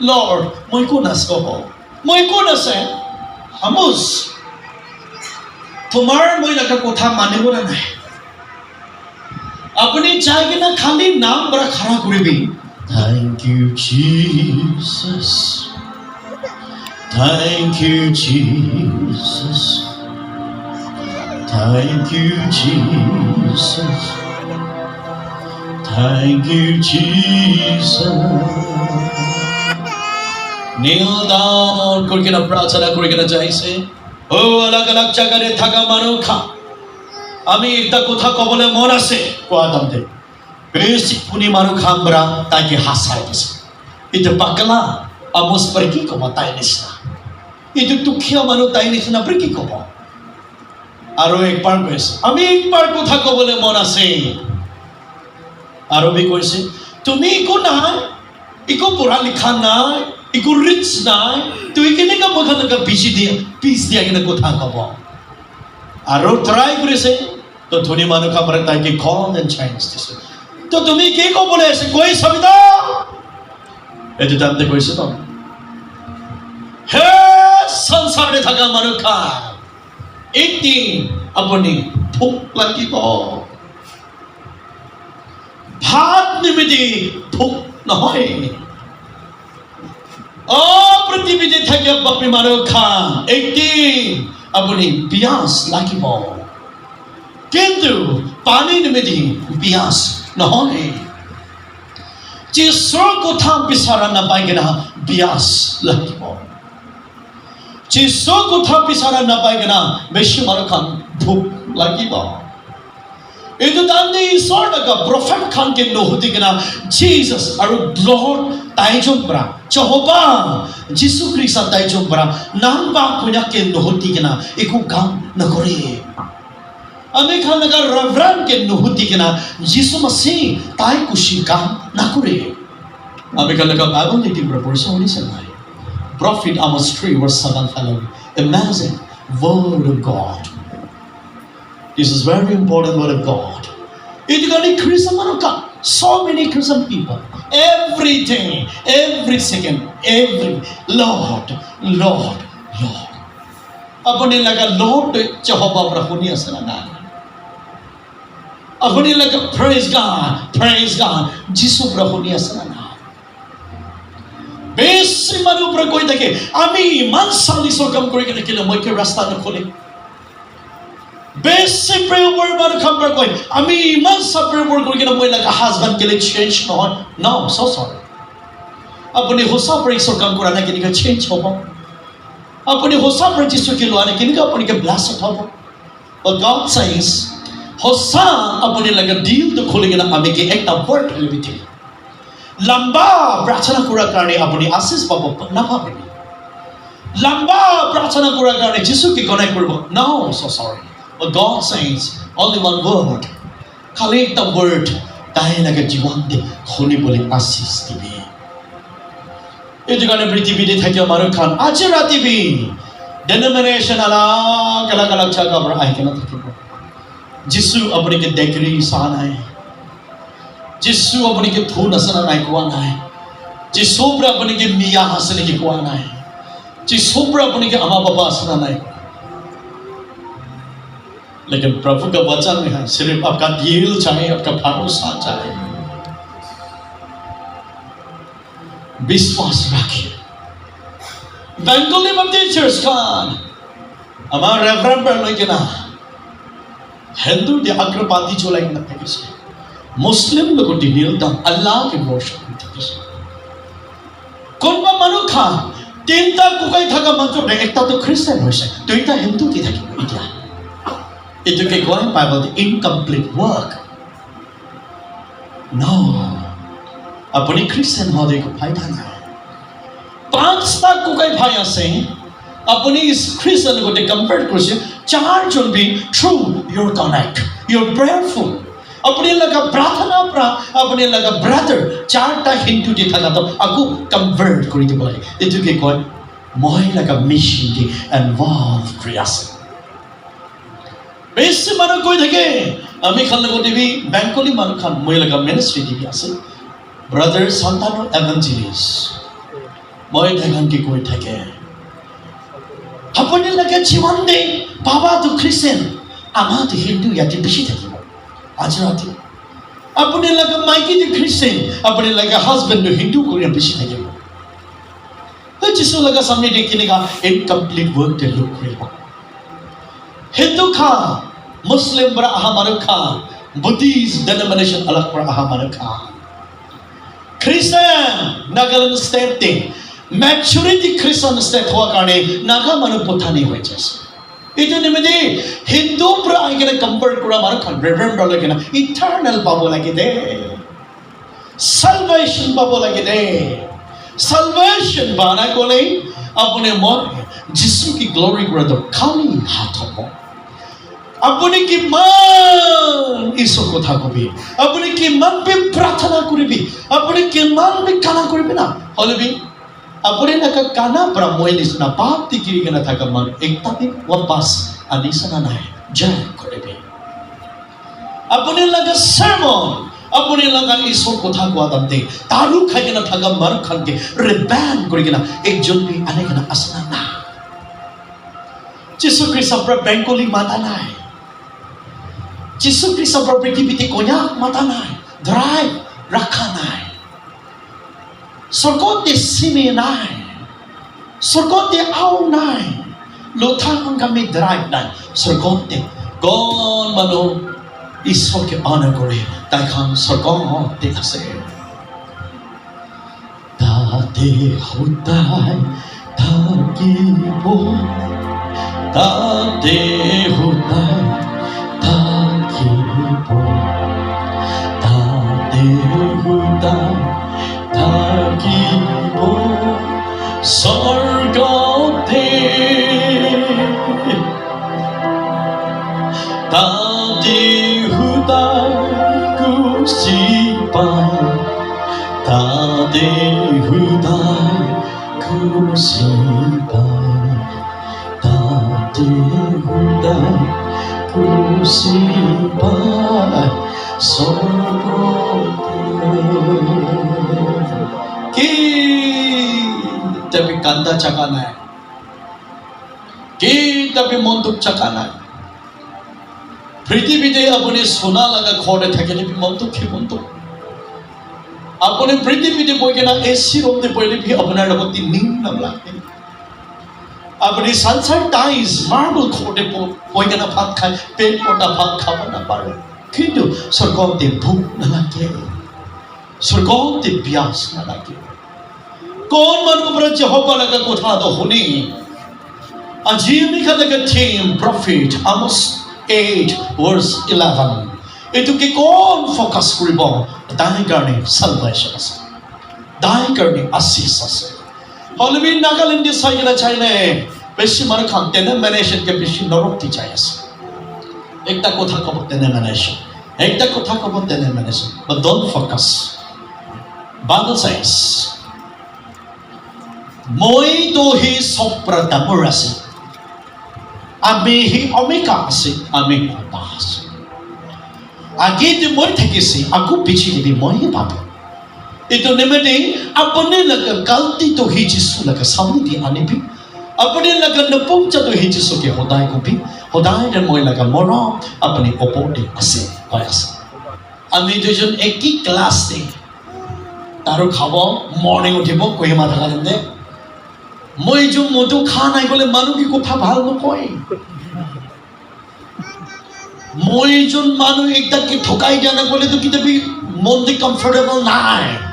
Lord, মই কোন আছ কব মই কোন আছে হামুজ তোমাৰ মই লগা কথা মানিবলৈ নাই আপুনি চাই কিনে খালি নাম পৰা খাৰা কৰিবি Thank you, Jesus. Thank you, Jesus. Thank you, Jesus. Thank you, Jesus. Kneel down কৰি কিনে প্ৰাৰ্থনা কৰি কিনে যাইছে অ অলগ অলগ জাগাৰে থকা মানুহ খা আমি এটা কথা ক'বলৈ মন আছে? কোৱা তাতে বেছি শুনি মানুহ খাম বৰা তাইকে হাঁচাই দিছে। এইটো পাকলা আমোচ পৰ কি ক'ব, তাই নিচিনা এইটো দুখীয়া মানুহ তাই নিচিনা পৰ কি ক'ব? আৰু একবাৰ কৈছে আমি একবাৰ কথা ক'বলৈ মন আছে? আৰু বি কৈছে তুমি একো নাই? একো পঢ়া লিখা নাই? একো ৰিচ নাই তুমি কেনেকৈ মোক এনেকৈ পিছি দিয়া পিছ দিয়া কিনে কথা ক'ব। আৰু ট্ৰাই কৰিছে তো ধনী মানুহ খাবৰ তাইকে কল এণ্ড চাইন্স দিছে। তো তুমি কি ক'বলৈ আছে কৈ চাবিদা এইটো তাতে কৈছে ন হে সংসাৰে থকা মানুহ খা এদিন আপুনি ভোক লাগিব। ভাত নিমিত্তে ভোক নহয় অ পৃথিৱীতে থাকে বাপী মানুহ খাম এদিন আপুনি পিয়াজ লাগিব। কিন্তু পানী নিমিত্তে পিয়াজ নহয় যীশুৰ কথা বিচৰা নাপাই কিনা পিয়াজ লাগিব। যীশুৰ কথা বিচৰা নাপাই কিনা বেছি মানুহ খান ভোক লাগিব। এইটো তাতে ঈশ্বৰ লগা প্ৰফেট খানকে নুসুধি কিনা জিজাছ আৰু লৰ্ড তাইজন পৰা জহবা যীশু খ্ৰীষ্ট তাইজন পৰা নাম বা কুনাকে নুসুধি কিনা একো কাম নকৰে আমি খান লগা ৰেভৰানকে নুসুধি কিনা যীশু মাসি তাই কুশি কাম নকৰে আমি খান লগা বাইবল নীতি পৰা পৰিচয় শুনিছে নাই Prophet Amos 3 verse 7 fellow, imagine word of God. This is very important word of God. It got a Christian man of God. So many Christian people. Every day, every second, every Lord, Lord, Lord. আপুনি লগা lord জহবা পৰা শুনি আছে না নাই আপুনি লগা praise গান প্ৰেজ গান যিচু পৰা শুনি আছে না নাই বেছি মানুহ পৰা কৈ থাকে আমি ইমান চালিচৰ কাম কৰি কেনে কেলে মই কিয় ৰাস্তা নখোলে বেছি প্ৰেমৰ মানুহ খাম পৰা কয় আমি ইমান চাপ্ৰেমৰ কৰি কিনে মই লগা হাজবেণ্ড কেলে চেঞ্জ নহয় ন চ চৰি আপুনি সঁচা প্ৰেক্সৰ কাম কৰা নাই কেনেকৈ চেঞ্জ হ'ব আপুনি সঁচা প্ৰেক্টিছকে লোৱা নাই কেনেকৈ আপুনি ব্লাষ্ট হ'ব গড চাইন্স সঁচা আপুনি লাগে দিলটো খুলি কিনে আমি কি একটা ৱৰ্ড লিমিটেড লম্বা প্ৰাৰ্থনা কৰাৰ কাৰণে আপুনি আশীষ পাব নাপাবে লম্বা প্ৰাৰ্থনা কৰাৰ কাৰণে যিচুকে কনেক্ট কৰিব ন চ চৰি But God says, only one word. খালি একটা word. তাই লাগে জীৱন দি শুনিবলৈ আশীষ দিবি এইটো কাৰণে পৃথিৱীতে থাকে মানুহ খান আজি ৰাতিবি ডেনোমিনেশ্যন আলাগ আলাগ আলাগ জাগা পৰা আহি কেনে থাকিব যিচু আপুনিকে দেখৰি চোৱা নাই। যিচু আপুনিকে ধুন আছে না নাই, কোৱা নাই। পৰা আপুনিকে মিয়া আছে নেকি কোৱা নাই। পৰা আপুনিকে আমা বাবা আছে না নাই। लेकिन प्रभु का वचन है सिर्फ आपका दिल चाहे आपका भरोसा चाहे विश्वास रखिए बेंगली में टीचर्स खान हमारा रेफरेंट पर लेके ना हिंदू दे अग्रपाती चोला के ना किसी मुस्लिम लोगों की नीलता अल्लाह के वर्षन কোনোবা মানুহ খা তিনিটা কুকাই থকা মানুহ একটা তো খ্ৰীষ্টান হৈছে দুইটা হিন্দু কি থাকিব এতিয়া এইটোকে কয় বাইবল ইনকমপ্লিট ৱৰ্ক ন আপুনি খ্ৰীষ্টান হোৱাটো একো ফাইদা নাই পাঁচটা কুকাই ভাই আছে আপুনি খ্ৰীষ্টান গোটেই কম্পেয়াৰ কৰিছে চাৰজন be through your connect your prayerful আপুনি লগা প্ৰাৰ্থনাৰ পৰা আপুনি লগা ব্ৰাদাৰ চাৰটা হিন্দু দি থকাটো আকৌ কনভাৰ্ট কৰি দিব লাগে এইটোকে কয় মই লগা মিছন দি ইনভলভ কৰি பேசுமாறு থাকে? আমি খালগো দেবী বেঙ্গলি মানু খান মহিলা মিনিস্ট্রি দিবি আছে। ব্রাদার সন্তানৰ এভেঞ্জেলিস মই দেখানকে কৈ থাকে? আপোনালোকে জীৱন দে বাবাটো খ্ৰীষ্টান আমাৰটো হিন্দু ইয়াতে বেছি থাকিব। আজি ৰাতি। আপোনালোকে মাইকীটো খ্ৰীষ্টান লাগে হাজবেণ্ডটো হিন্দু কৰি বেছি থাকিব। যিচুলৈকে সামনে দেখি এনেকুৱা ইনকমপ্লিট ৱৰ্ক তেওঁলোক কৰিব। সেইটো খা। Muslim beraha mereka, Buddhist denomination alak beraha mereka. Christian nagalan state maturity Christian state huwa karne naga manu puthani hoye jese. ಇದು ನಿಮಗೆ ಹಿಂದೂ ಪ್ರಾಯಗಿನ ಕಂಪರ್ಟ್ ಕೂಡ ಮಾಡ್ಕೊಂಡು ರಿಮೆಂಬರ್ ಒಳಗಿನ ಇಟರ್ನಲ್ ಬಬಲಾಗಿದೆ ಸಲ್ವೇಷನ್ ಬಬಲಾಗಿದೆ सल्वेशन बाना को नहीं अपने मौत जिसम की ग्लोरी को दो खाली हाथों को আপুনি কি কিমান ঈশ্বৰৰ কথা কবি। আপুনি কিমান বি প্ৰাৰ্থনা কৰিবি আপুনি কিমান বি কানা কৰিবি না? হ'লেবি, আপুনি নাকা কানা মই নিচিনা পাপ টিকিৰি কিনে থকা মানুহ একটা দিন ৱাপাছ আনিছানা নাই, জয় কৰিবি আপুনি লগা sermon আপুনি লগা ঈশ্বৰ কথা কোৱা দামতে তাৰো খাই কিনে থকা মানুহ খানকে ৰিবেন কৰি কিনে একজন বি আনি কিনে আছনা না। যিশু খ্ৰীষ্টৰ পৰা বেংকলি মাতা নাই। যিশু পৰা পৃথিৱীতে কন্যাক মাতা নাই ধৰাই ৰখা নাই স্বৰ্গতে চিনি নাই স্বৰ্গতে আও নাই লোথা সংগ্ৰামী ধৰাই নাই স্বৰ্গতে গণ মানুহ ঈশ্বৰকে অনা কৰে তাইখন স্বৰ্গতে আছে তাতে সদায় থাকিব তাতে সদায় থাকিব তাতে সদায় থাকিব স্বৰ্গতে তাতে সদায় খুচি পায় তাতে সদায় খুচি পায় তাতে সদায় খুচি পায় স্বৰ্গতে কি tapi kanda chaka নাই কি tapi মনটোক চাকা নাই পৃথিৱীতে আপুনি সোণা লগা ঘৰতে থাকে নেকি মনটোক সেই মনটোক আপুনি পৃথিৱীতে বৈ কিনে এ চি ৰুমতে বহিলে ভি আপোনাৰ লগত নিম নালাগে আপুনি মাৰ্বল ঘৰতে ব- বহি কিনে ভাত খাই পেট পতা ভাত খাব নাপাৰে কিন্তু স্বৰ্গতে ভোক নালাগে স্বৰ্গতে পিয়াস নালাগে কোন মানুহ পৰা জহবা লগা কথাটো শুনি আজি আমি খালে theme prophet Amos eight verse eleven এইটোকে কোন ফ'কাছ কৰিব তাই কাৰণে চালভেশ্যন আছে তাই কাৰণে আশিস আছে নাগালেণ্ডে চাই কিনে চাইনে বেছি মানুহ খান তেনে মেনেশ্যনকে বেছি নৰক্তি চাই আছে একটা কথা ক'ব তেনে মেনেশ্যন একটা কথা ক'ব তেনে mention but don't focus Bible says, মইতো সি চপ্ৰতামৰ আছে আমি সি অমিকা আছে আমি অবা আছে আগেদি মই থাকিছে আকৌ পিছি দিবি মইহে পাব এইটো নিমিত্তে আপুনি লগা গালটিটো সি যিছু লগা চাউনি দি আনিবি আপুনি লগা নপৌচাটো সি যিছুকে সদায় কবি সদায় মই লগা মৰম আপুনি ওপৰতে আছে হৈ আছে আমি দুজন একেই ক্লাছতে তাৰো খাব মৰ্ণিং উঠিব কহিমা থকা তেন্তে মই যোন মইতো খা নাই গ'লে মানুহ কি কথা ভালো নকয় মই যোন মানুহ একদাকে ঠকাই দিয়া নাই গ'লেতো কেতিয়াবি মনটো কমফৰ্টেবল নাই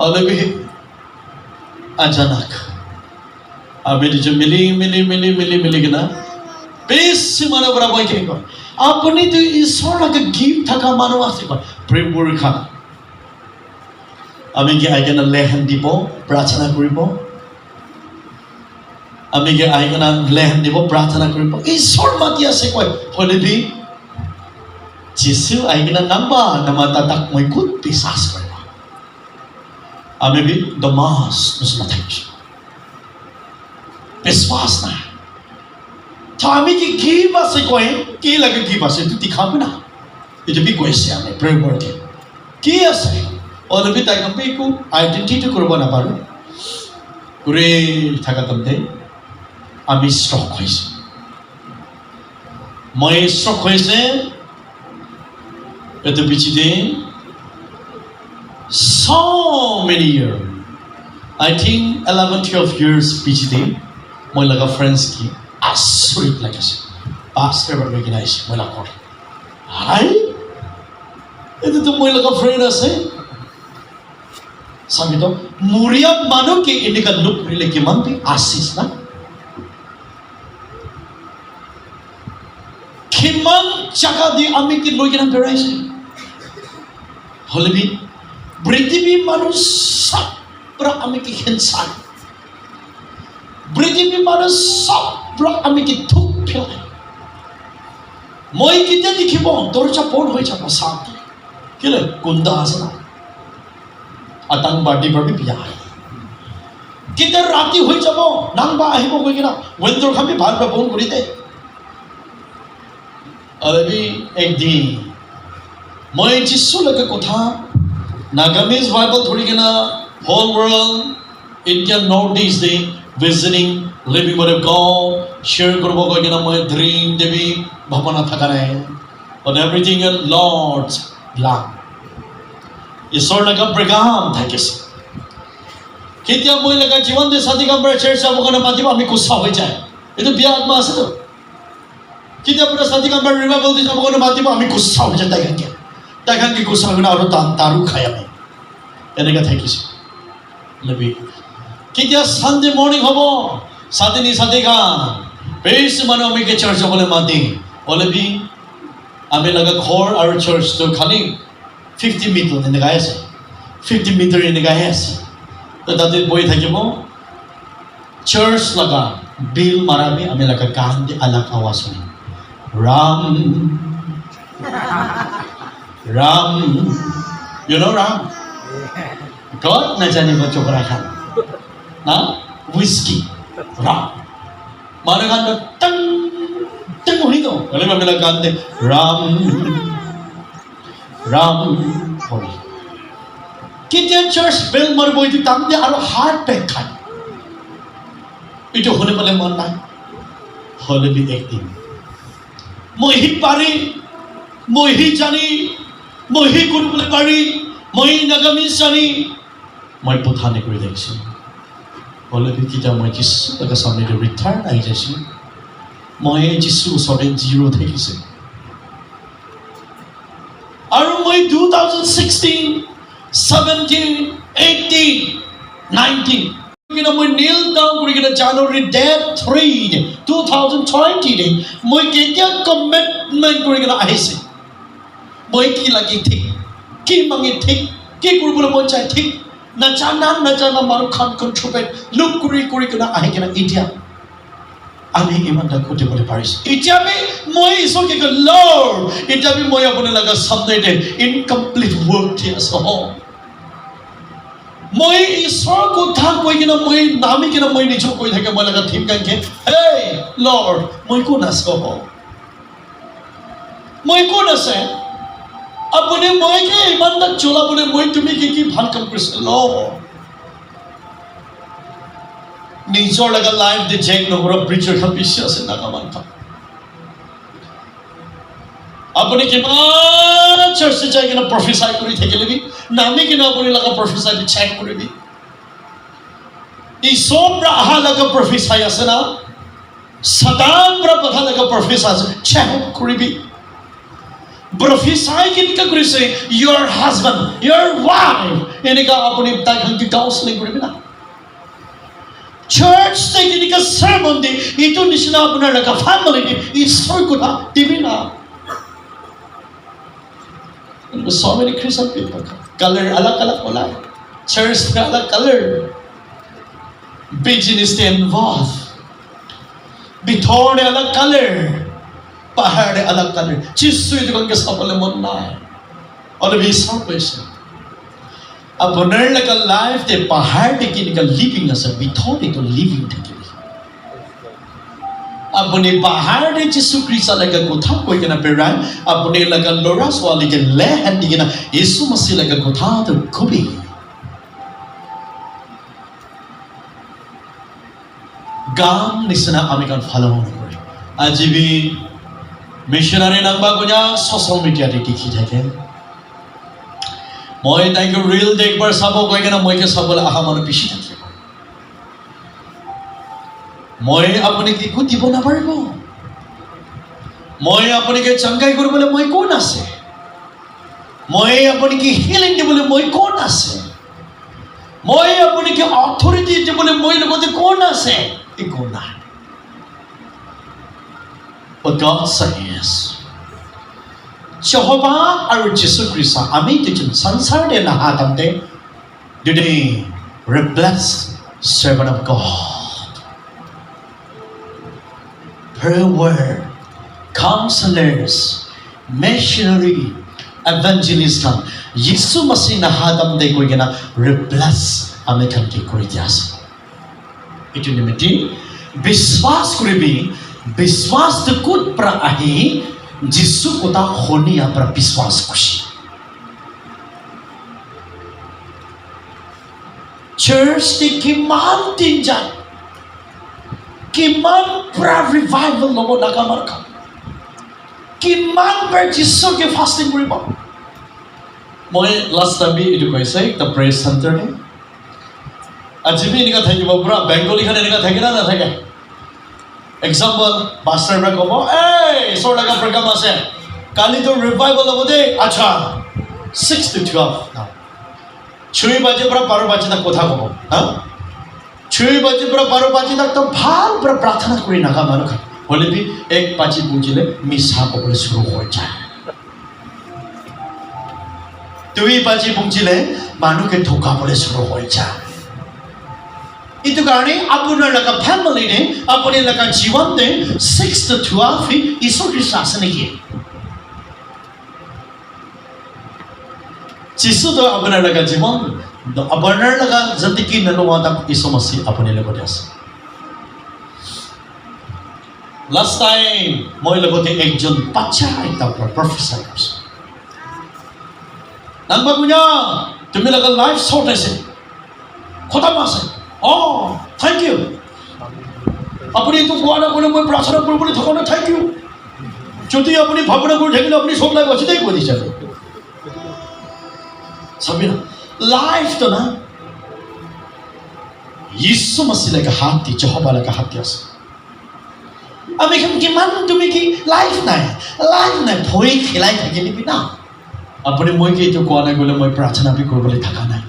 অলপি আচানক আমি দুজন মিলি মিলি মিলি মিলি মিলি কিনা? বেছি মানুহৰ পৰা মই কি কয় আপুনিতো ঈশ্বৰৰ গিফ্ট থকা মানুহ আছে প্ৰেম পৰীক্ষা আমি কি আহি কেনে লেহেন দিব প্ৰাৰ্থনা কৰিব আমি কি আহি কেনে লেহেন দিব প্ৰাৰ্থনা কৰিব ঈশ্বৰ মাতি আছে কয়? হলেবি যিচু আহি কিনে নাম্বা নামাতা তাক মই ক'ত বিশ্বাস আমি বি দমাছ নিচিনা থাকিছোঁ বিশ্বাস নাই তো আমি কি গিফ্ট আছে কয় কি লাগে গিফ্ট আছে এইটো দেখাব না এইটো বি কৈছে আমি প্ৰেম কৰোঁতে কি আছে অলপি তাই কামপে একো আইডেন্টিটি কৰিব নাপাৰোঁ ঘূৰি থকা কামতে আমি ষ্ট্ৰক হৈছোঁ মই ষ্ট্ৰক হৈছে এইটো পিছতে so many years. I think 11 12 years পিছতে মই লগা ফ্ৰেণ্ডছ কি আচৰিত লাগিছে। পাঁচটাৰ বাবে কিনা আহিছোঁ মই লগৰ হাই এইটোতো মই লগা ফ্ৰেণ্ড আছে। চাবিতো, মৰিয়াত মানুহ কি এনেকুৱা লোক কৰিলে কিমান বি আছিছ না? কিমান জাগা দি আমি কি লৈ কিনে বেৰাইছে হ'লে বি পৃথিৱী মানুহ চব পৰা আমি কি হিংসা পৃথিৱী মানুহ চব পৰা আমি কি থুক পেলাই মই কেতিয়া দেখিব দৰ্জা বন্ধ হৈ যাব চাওঁতে কেলে কুন্দা আছে না আটাং বাৰ্ডে বাবে বিয়া হয় কেতিয়া ৰাতি হৈ যাব নাংবা আহিব কৈ কিনা উইণ্ডৰ খামি ভালো বা বন্ধ কৰি দে আৰবি একদিন মই যিছুলৈকে কথা কিনা whole world India North East the visiting living word of God share কৰিব গৈ কিনা মই ড্ৰিম দেৱী ভাৱনা থকা নাই but everything a Lord's love ঈশ্বৰ লগা প্ৰেগাম থাকিছে কেতিয়া মই লগা জীৱন দি ছাতি কাম পৰা চেৰ চাবৰ কাৰণে মাতিব আমি কুচা হৈ যায় এইটো বিয়া আত্মা আছেতো কেতিয়া পৰা ছাতি কাম পৰা ৰিভাইভেল দি যাবৰ কাৰণে মাতিব আমি কুচা হৈ যায় তাইখানকে তাইখানকে কুচা হৈ কিনে আৰু তান তাৰো খাই আমি এনেকৈ থাকিছোঁ লবি কেতিয়া চানডে মৰ্ণিং হ'ব ছাতি নি ছাতি গান বেছি মানুহ আমি কি চাৰ্চ হ'বলৈ মাতিম অলপি আমি লগা ঘৰ আৰু চাৰ্চটো খালি ফিফটি মিটাৰ এনেকুৱাই আছে ফিফটি মিটাৰ এনেকুৱাহে আছে তো তাতে বহি থাকিব চাৰ্চ লগা বিল মাৰাবি আমি লগা গান দি আলাক আৱাজ শুনিম ৰাম ৰাম ইউ ন ক'ত নাজানিব চকৰা খান না? উইস্কি ৰাম মানুহ গানটো টং টং দিওঁ। হ'লে আমি লগা গান দে ৰাম ৰাম হৰি কেতিয়া চাৰ্চ বেল মাৰিব এইটো টান দিয়ে আৰু হাৰ্ট পেক খায়। এইটো শুনিবলৈ মন নাই। হ'লে বি একদিন। পাৰি মই সি জানি মই সি কৰিবলৈ পাৰি মই নাগামি জানি মই পোধানি কৰি দেখিছোঁ। বি মই কিছু টকা চামনিটো ৰিটাৰ্ণ আহি যাইছোঁ। মই যিছু ওচৰতে জিৰ' থাকিছে। আৰু মই two thousand sixteen seventeen eighteen nineteen মই নীল ডাউন কৰি কিনে January date three two thousand twenty day মই কেতিয়া কমিটমেণ্ট কৰি কিনে আহিছে? মই কি লাগি ঠিক, কি মাঙি ঠিক, কি কৰিবলৈ মন যায় ঠিক নাজানা নাজানা মানুহখন কণ্ট্ৰবেট লোক কৰি কৰি কিনে আহি কিনে এতিয়া আমি ইমানটা ঘটিবলৈ পাৰিছোঁ এতিয়া আমি মই ঈশ্বৰকে কয় লৰ্ড এতিয়া আমি মই আপোনাৰ লগা চামনেতে ইনকমপ্লিট ৱৰ্ক দি আছোঁ, হ। মই ঈশ্বৰৰ কথা কৈ কিনে, মই নামি কিনে, মই নিজক কৈ থাকে, মই লগা থিম গানকে হে লৰ্ড মই কোন আছোঁ, হ? মই কোন আছে? আপুনি মইকে ইমানটা চলাবলৈ মই তুমি কি কি ভালো কাম কৰিছে লৰ্ড নিজৰ লগা লাইফ দি জেক নগৰ ব্ৰিজৰ পিছে আছে নাগামান আপুনি কিমান চাৰ্চে যাই কিনে প্ৰফেচাৰ কৰি থাকিলেবি নামি কিনে আপুনি লগা প্ৰফেচাৰ চেক কৰিবি ঈশ্বৰৰ পৰা অহা লগা প্ৰফেচাৰ আছে না চাতান পৰা পঠা লগা প্ৰফেচাৰ আছে চেক কৰিবি প্ৰফেচাৰ কেনেকৈ কৰিছে ইয়ৰ হাজবেণ্ড ইয়ৰ ৱাইফ এনেকুৱা আপুনি তাইক কাউন্সিলিং কৰিবি না চাৰ্চ টেকনিকা sermon দি এইটো নিচিনা আপোনাৰ লগা family দি ঈশ্বৰ কথা দিবি না so many Christian people color alak alak wala church na alak color business na involved ভিতৰ নে alak color পাহাৰ নে alak color যিছু চাবলৈ মন নাই। অলপ ঈশ্বৰ কৈছে আপোনাৰ লগা লাইফ দে পাহাৰ দেখি লিভিং আছে ভিতৰত এইটো লিভিং থাকিব আপুনি বাহাৰে যীশু খ্ৰীষ্টলৈকে কথা কৈ কিনে পেৰাই আপুনি লগা ল'ৰা ছোৱালীকে লে হেন্দি কিনে যীশু মাছিলৈকে কথাটো খুবেই। গান নিচিনা আমি কাৰণ ফলো নকৰে আজি মিছনাৰী নাম্বাৰ কোনে ছ'চিয়েল মিডিয়াতে দেখি থাকে। মই তাইক ৰিল একবাৰ চাব গৈ কিনে মইকে চাবলৈ অহা মানুহ বেছি থাকিব মই আপুনি একো দিব নাপাৰিব। মই আপুনিকে চংকাই কৰিবলৈ মই কোন আছে? মই আপুনিকে হিলিং দিবলৈ মই কোন আছে? মই আপুনিকে অথৰিটি দিবলৈ মই লগতে কোন আছে? একো নাই। But God says, Jehovah আৰু যীশু খ্ৰীষ্ট আমি দুজন সংসাৰতে নাহাতন্তে দুজনী replace servant of God. Prayer word, counselors, missionary, evangelist kan যিশু মাসি নাহাদম দে কৈ কিনা ৰিপ্লেছ আমি খানকে কৰি দিয়া আছে এইটো নিমিত্তে বিশ্বাস কৰিবি বিশ্বাসটো ক'ত পৰা আহি যিশু কথা শুনি ইয়াৰ পৰা বিশ্বাস কৰিছে চাৰ্চটি কিমান দিন যায় কিমান পৰা ৰিভাইভেল ল'ব লগা আমাৰ কাম কিমান বাৰ যিশুকে ফাষ্টিং কৰিব মই লাষ্ট টাইম এইটো কৈছে এটা প্ৰেছ চেণ্টাৰতে আজি বি এনেকুৱা থাকিব পূৰা বেংগলীখন এনেকুৱা থাকে না নাথাকে এক্সাম্পল মাষ্টাৰবিলাক ক'ব এই ঈশ্বৰ লগা প্ৰগ্ৰাম আছে কালিতো ৰিভাইভেল হ'ব দেই আচ্ছা ছিক্স টু টুৱেল্ভ ছয় বাজিৰ পৰা বাৰ বাজি তাক কথা ক'ব হা ছয় বাজিৰ পৰা বাৰ বাজি তাক তো ভালো পৰা প্ৰাৰ্থনা কৰি নাগা মানুহ হ'লে বি এক বাজি বুজিলে মিছা ক'বলৈ চুৰু হৈ যায় দুই বাজি বুজিলে মানুহকে ঠকাবলৈ চুৰু হৈ যায় itu কাৰণে আপোনাৰ লগা ফেমিলিনে আপুনি লগা জীৱনতে ছিক্স টু টুৱেল্ভ ঈশ্বৰ খ্ৰীষ্ট আছে নেকি যিশুতো আপোনাৰ লগা জীৱন আপোনাৰ লগা যদি কি নলোৱা তাক ঈশ্বৰ মাছি আপুনি লগতে আছে লাষ্ট টাইম মই লগতে একজন বাচ্চা একদম প্ৰফেচাৰ কৰিছোঁ নাম্বাৰ কুইনা তুমি লগা লাইফ শ্বৰ্ট আছে খতম আছে অঁ থেংক ইউ আপুনি এইটো কোৱা নকৰিলে মই প্ৰাৰ্থনা কৰিবলৈ থকা নাই থেংক ইউ যদি আপুনি ভাৱনা কৰি থাকিলে আপুনি চব লাইফ দেই কৈ দিছে চাবি না। লাইফটো না যিশু মাছিলৈকে হাত হাত দি আছে। আমি এখন কিমান তুমি কি লাইফ নাই? লাইফ নাই, ভয় খেলাই থাকিলিবি না? আপুনি মই কি এইটো কোৱা নাই গ'লে মই প্ৰাৰ্থনা বি কৰিবলৈ থকা নাই?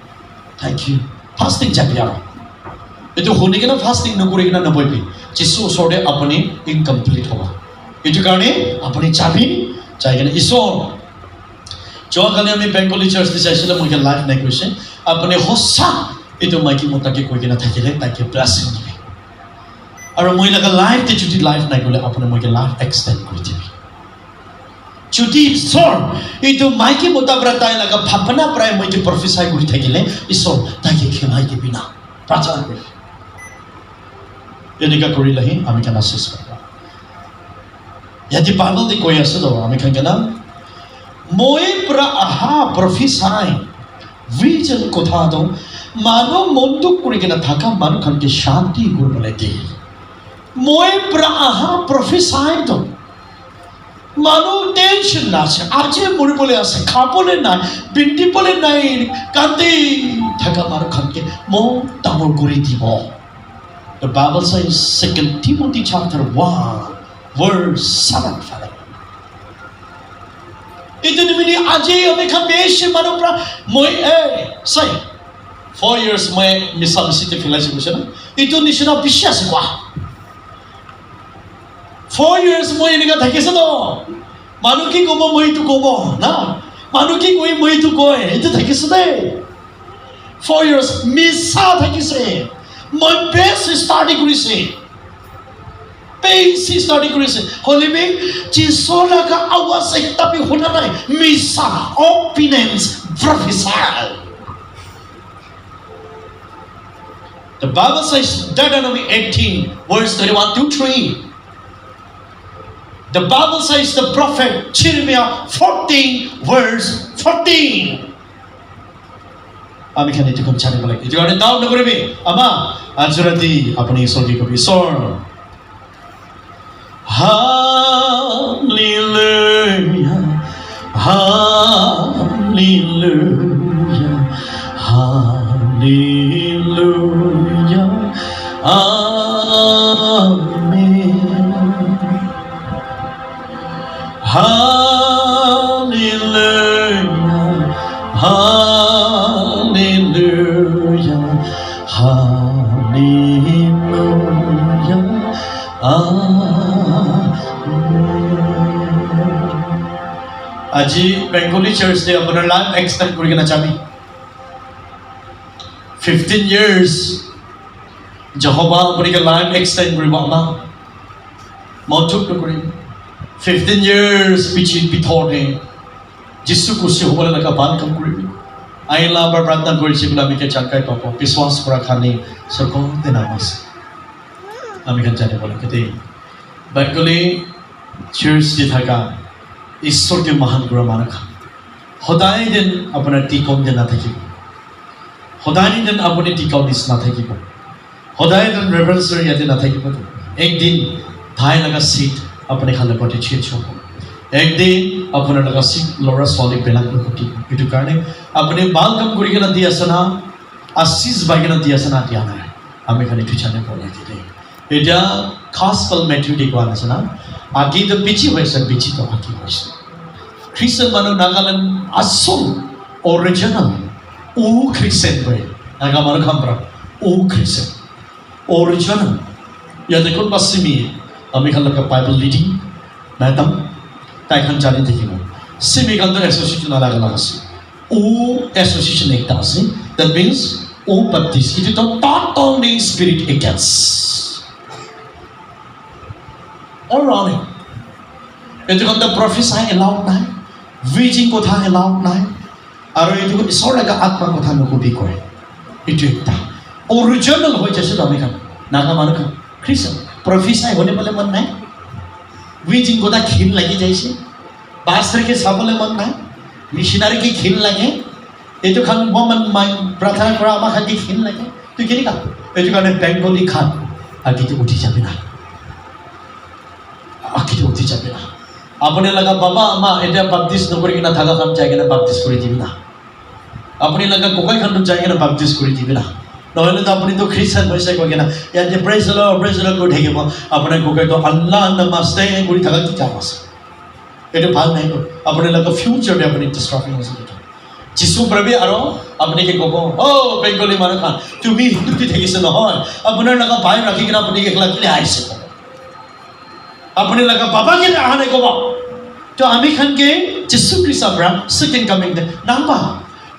থেংক ইউ ফাষ্টিং যাবি আৰু এইটো শুনি কিনে ফাষ্টিং নকৰি কিনে নবহিবি যিশু ওচৰতে আপুনি ইনকমপ্লিট হ'ব এইটো কাৰণে আপুনি যাবি যাই কিনে ঈশ্বৰ যোৱাকালি আমি বেংগলী চাৰ্চটি চাইছিলোঁ মই লাইফ নাই কৈছে আপুনি সঁচা এইটো মাইকী মতাকে কৈ কিনে থাকিলে তাকে ব্লাছিং দিবি আৰু মই লগা লাইফতে যদি লাইফ নাই গ'লে আপুনি মই লাইফ এক্সটেণ্ড কৰি দিবি যদি ঈশ্বৰ এইটো মাইকী মতাৰ পৰা তাই লগা ভাৱনাৰ পৰাই মই প্ৰফেচাৰ কৰি থাকিলে ঈশ্বৰ তাইকে ক্ষমাই দিবি না প্ৰাৰ্থনা কৰি এনেকুৱা কৰিলেহে আমি কেনে চেষ্টা কৰিম ইয়াতে বাইবেলতে কৈ আছে তো আমি কেনে মই পৰা অহা প্ৰফেচাই যিজন কথাটো মানুহ মনটোক কৰি কিনে থকা মানুহখনকে শান্তি কৰিবলৈ দিয়ে মই পৰা অহা প্ৰফেচাইটো মানুহ টেনশ্যন নাছে আজি মৰিবলৈ আছে খাবলৈ নাই পিন্ধিবলৈ নাই কান্দি থকা মানুহখনকে মন ডাঙৰ কৰি দিব The Bible says, Second Timothy chapter 1, verse 7. 이들이 아직 어메카 메시 마루 프라 모에 사이 4 years 뭐, 모에 미사르 시티 필라시 보시는 이들이 시나 비시아스 과 4 years 모에 니가 다케서도 마누키 고보 모이투 뭐, 고보 나. 마누키 고이 모이투 고에 이들 다케서데 4 years 미사 다케서에 My pace is start decreasing. Pace is start decreasing. Holy me, Chisola ka awasik tapi hunanay misa opinence prophesy. The Bible says Deuteronomy 18, verse 31 to 3. The Bible says the prophet Jeremiah 14, verse 14. আমি খালি এটুকুন জানিব লাগে এইটো কাৰণে doubt নকৰিবি আমা আজি ৰাতি আপুনি ঈশ্বৰকে কবি ঈশ্বৰ Hallelujah, hallelujah, hallelujah, amen. আজি বেংগলী চাৰ্চ ডে আপোনাৰ লাইফ এক্সটেণ্ড কৰি কিনে যাবি ফিফটিন ইয়াৰ্ছ জহবা আপোনালোকে লাইফ এক্সটেণ্ড কৰিব আমাক মনটোক নকৰিম ফিফটিন ইয়াৰ্ছ পিছি ভিতৰতে যিচু কুচি হ'বলৈ লগা ভালো কাম কৰিবি আহিলা এবাৰ প্ৰাৰ্থনা কৰিছে বোলে আমি জানকাই পাব বিশ্বাস কৰা খানি স্বৰ্গতে নাম আছে আমি খান জানিব লাগে দেই বেংগলী চাৰ্চ দি থকা ঈশ্বৰকে মহান কৰা মানুহ সদায় যেন আপোনাৰ টিকন যে নাথাকিব সদায় যেন আপুনি টিকাও দিছ নাথাকিব সদায় যেন ৰেভাৰেঞ্চৰ ইয়াতে নাথাকিব একদিন ঠাই লগা চিট আপুনি খালে প্ৰতি চেঞ্জ হ'ব একদিন আপোনাৰ লগা চিট ল'ৰা ছোৱালীক বেলেগ নঘটিব সেইটো কাৰণে আপুনি ভালো কাম কৰি কিনে দি আছে না আশিস বাই কিনে দি আছে না দিয়া নাই। আমি খালি জানিব লাগে দেই এতিয়া ফল মেথিউ দি কোৱা নিচিনা আগিটো পিছি হৈছে পিছিটো আগি হৈছে খ্ৰীষ্টান মানুহ নাগালেণ্ড আচল অৰিজিনেল ও খ্ৰীষ্টান হয় নাগা মানুহ খাম ও খ্ৰীষ্টান original. ইয়াতে কোনোবা চিমি আমি খান লগা বাইবেল রিডিং ম্যাডাম তাই খান জানি দেখি না চিমি খান তো এসোসিয়েশন আলাদা আলাদা আছে ও এসোসিয়েশন একটা আছে দ্যাট মিনস ও বাপ্তিস এটা তো টোটালি স্পিরিট এগেন্স অলরাউন্ড এইটো কিন্তু প্ৰফেচাই এলাউড নাই ভিজিং কথা এলাউড নাই আৰু এইটো ঈশ্বৰ লগা আত্মাৰ কথা নকবি কয় এইটো একটা অৰিজিনেল হৈ যাইছে আমি খান নাগা মানুহ খান খ্ৰীষ্টান প্ৰফেচাই হ'লে বোলে মন নাই উইজিং কথা ঘিন লাগি যাইছে বাছৰেকে চাবলৈ মন নাই মিছনাৰীকে ঘিন লাগে এইটো খান মই প্ৰাৰ্থনা কৰা আমাৰ খান কি ঘিন লাগে তুই কেনে খাম এইটো কাৰণে বেংগলী খান আগিতে উঠি যাবি না আগিতে উঠি যাবি না। আপুনি লগা বাবা আমা এতিয়া বাপ্তিছ নকৰি কিনে থাকা খান যাই কিনে বাপ্তিছ কৰি দিবি না। আপুনি লগা ককাই খানটোত যাই কিনে বাপ্তিছ কৰি দিবি না। নহ'লেতো আপুনিতো খ্ৰীষ্টান হৈছে কৈ কিনে। ইয়াতে প্ৰেজল প্ৰেজল কৰি থাকিব। আপোনাৰ ককাইটো আল্লাহ নামাস্তে কৰি থকা কি কাম আছে? এইটো ভালো নাই আপুনি লগা ফিউচাৰতে আপুনি ডিষ্ট্ৰাফিং হৈছে এইটো যিচু প্ৰভে আৰু আপুনি কি ক'ব, অ' বেংগলী মানুহ খান, তুমি হিন্দুতে থাকিছে নহয়। আপোনাৰ লগা ভাই ৰাখি কিনে আপুনি একলা কেলে আহিছে ক'ব আপুনি লগা বাবা কেলে অহা নাই ক'ব তো আমি খানকে যিচু খ্ৰীষ্ট পৰা ছেকেণ্ড কামিং দে নাম্বা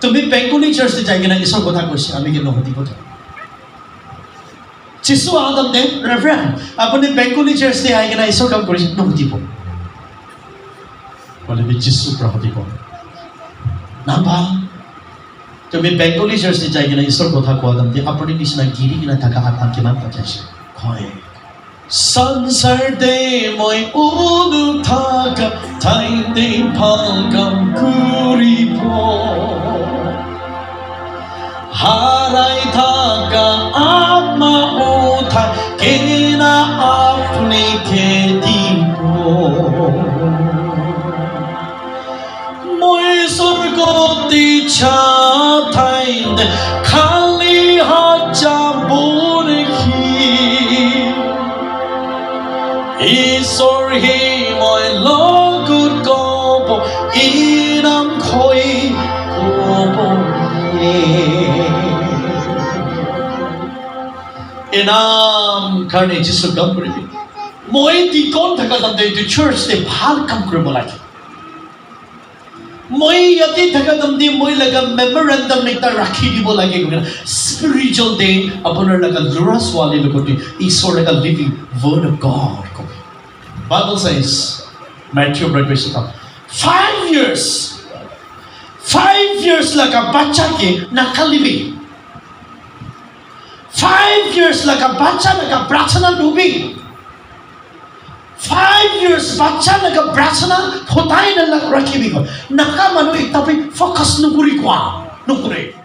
তুমি বেংগলী চাৰ্চতে যাই কিনে ঈশ্বৰৰ কথা কৈছে আমি কি নুসুধিব যিচু আদম দে ৰেভৰেণ্ড আপুনি বেংগলী চাৰ্চতে আহি কিনে ঈশ্বৰ কাম কৰিছে নুসুধিব বোলে যিচু পৰা সুধিব নাম্বা তুমি বেংগলী চাৰ্চতে যাই কিনে ঈশ্বৰ কথা কোৱা দাম দিয়ে আপুনি নিচিনা গিৰি কিনে থকা আত্মা কিমান পাইছে হয় সংসাৰতে মই উলু থাকা ঠাইতে ভালো কাম কৰিব হারাই থাকা আত্মা উঠা কেনা আপনি খেদিব মই স্বর্গতি ছাই খালি হাত যাব দেখি ঈশ্বৰ হি মই লগত কব ইনাম খৈ কব এনাম কাৰণে যিচু কাম কৰিবি মই দিকন থকা তাতে এইটো চাৰ্চতে ভালো কাম কৰিব লাগে মই ইয়াতে থকা তামদি মই লগা মেমৰেণ্ডাম এটা ৰাখি দিব লাগে স্পিৰিচুৱেল ডে আপোনাৰ লগা ল'ৰা ছোৱালীৰ লগতে ঈশ্বৰ লগা living word of God Bible says, Matthew bread Five years. Five years like a bacha bachake nakalibi. Five years like a bacha like a brachana dubi. Five years bacha like a brachana hotain and like rakibi. Nakamanu itabi focus nukuri kwa nukuri.